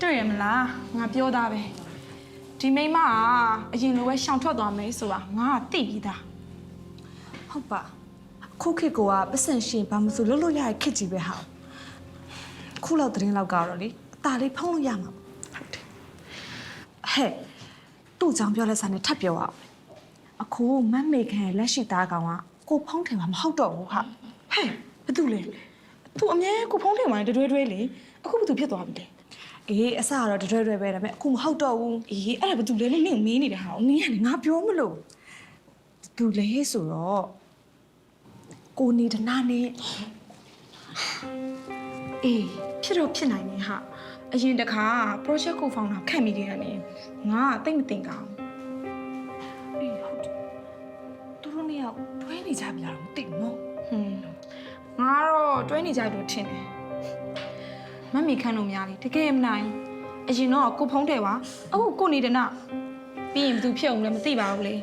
တွေ့ရမလားငါပြောသားပဲဒီမိန်းမကအရင်လိုပဲရှောင်ထွက်သွားမယ်ဆိုတာငါကသိပြီးသားဟုတ်ပါခုခေတ်ကပတ်စံရှင်ဘာမှမဆိုလွတ်လွတ်ရရခက်ကြီးပဲဟာခုလောက်သတင်းလောက်ကတော့လေအตาလေးဖုံးလို့ရမှာပေါ့ဟုတ်တယ်ဟဲ့သူ့ကြောင့်ပြောလဲစားနဲ့ထပ်ပြောအောင်အခုမတ်မေခံရဲ့လက်ရှိသားကောင်ကကိုဖုံးထင်မှာမဟုတ်တော့ဘူးဟာဟဲ့ဘာတူလဲသူအမြဲကိုဖုံးထင်မှတွဲတွဲလေအခုဘာတူဖြစ်သွားပြီလဲ အေးအစကတော့တတွဲတွဲပဲဒါပေမဲ့အခုမဟုတ်တော့ဘူးအေးအဲ့ဒါဘာတူလဲလို့နင့်ကိုမေးနေတာဟာနင်းကလည်းငါပြောမလို့သူလေဆိုတော့ကိုနေတနာနဲ့အေးဖြစ်တော့ဖြစ်နိုင်နေဟာအရင်တခါ project ကို founder ခန့်မိခဲ့တယ်ငါကတိတ်မတင်ကောင်းအေးဟုတ်တယ်သူတို့နှစ်ယောက်တွဲနေကြပြီလားတော့မသိဘူးနော်ဟွန်းငါကတော့တွဲနေကြလို့ထင်တယ် မတ်မီခန့်လို့များလေတကယ်မနိုင်အရင်တော့ကိုဖုံးတယ်ပါအခုကိုနေတယ်နာပြီးရင်ဘယ်သူဖြစ်အောင်လဲမသိပါဘူးလေ